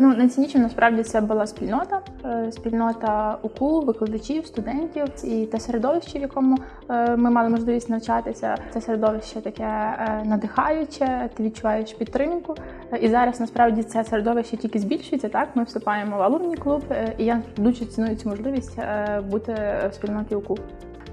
Ну, найціннішим насправді це була спільнота, е, спільнота УКУ, викладачів, студентів і те середовище, в якому е, ми мали можливість навчатися. Це середовище таке е, надихаюче, ти відчуваєш підтримку. І зараз насправді це середовище тільки збільшується. Так, ми вступаємо в алумні клуб, і я дуже ціную цю можливість бути в спільноті УКУ.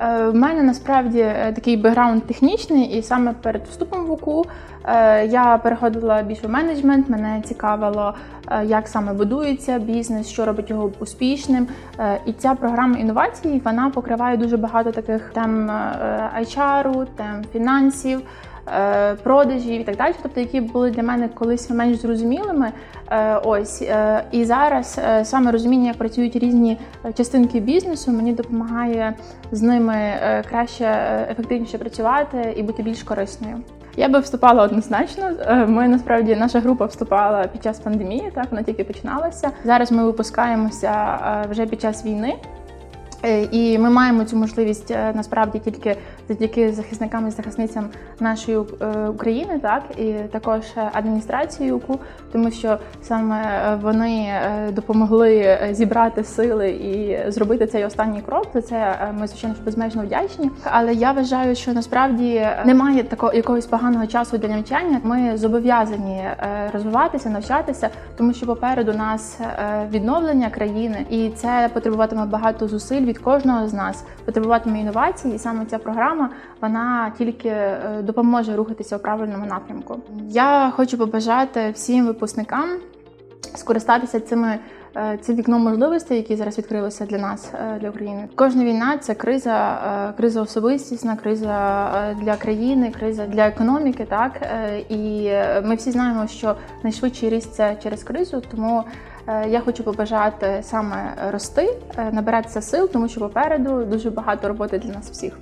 Е, В мене насправді е, такий бекграунд технічний, і саме перед вступом в УКУ е, я переходила більше в менеджмент. Мене цікавило, е, як саме будується бізнес, що робить його успішним. Е, І ця програма інновацій вона покриває дуже багато таких тем е, HR, тем фінансів. Е, Продажів і так далі, тобто які були для мене колись менш зрозумілими. Е, Ось е, і зараз саме розуміння, як працюють різні частинки бізнесу, мені допомагає з ними краще, ефективніше працювати і бути більш корисною. Я би вступала однозначно. Ми насправді наша група вступала під час пандемії, так вона тільки починалася. Зараз ми випускаємося вже під час війни. Е, І ми маємо цю можливість е, насправді тільки завдяки захисникам і захисницям нашої е, України, так і також адміністрації УКУ, тому що саме вони допомогли зібрати сили і зробити цей останній крок. За це ми звичайно безмежно вдячні. Але я вважаю, що насправді немає такого якогось поганого часу для навчання. Ми зобов'язані розвиватися, навчатися, тому що попереду нас відновлення країни, і це потребуватиме багато зусиль від кожного з нас, потребуватиме інновацій, і саме ця програма вона тільки е, допоможе рухатися у правильному напрямку. Я хочу побажати всім випускникам скористатися цими. е, Цим вікном можливостей, які зараз відкрилися для нас, е, для України. Кожна війна це криза, криза особистісна, криза для країни, криза для економіки. Так і ми всі знаємо, що найшвидший ріст це через кризу. Тому я хочу побажати саме рости, е, набиратися сил, тому що попереду дуже багато роботи для нас всіх.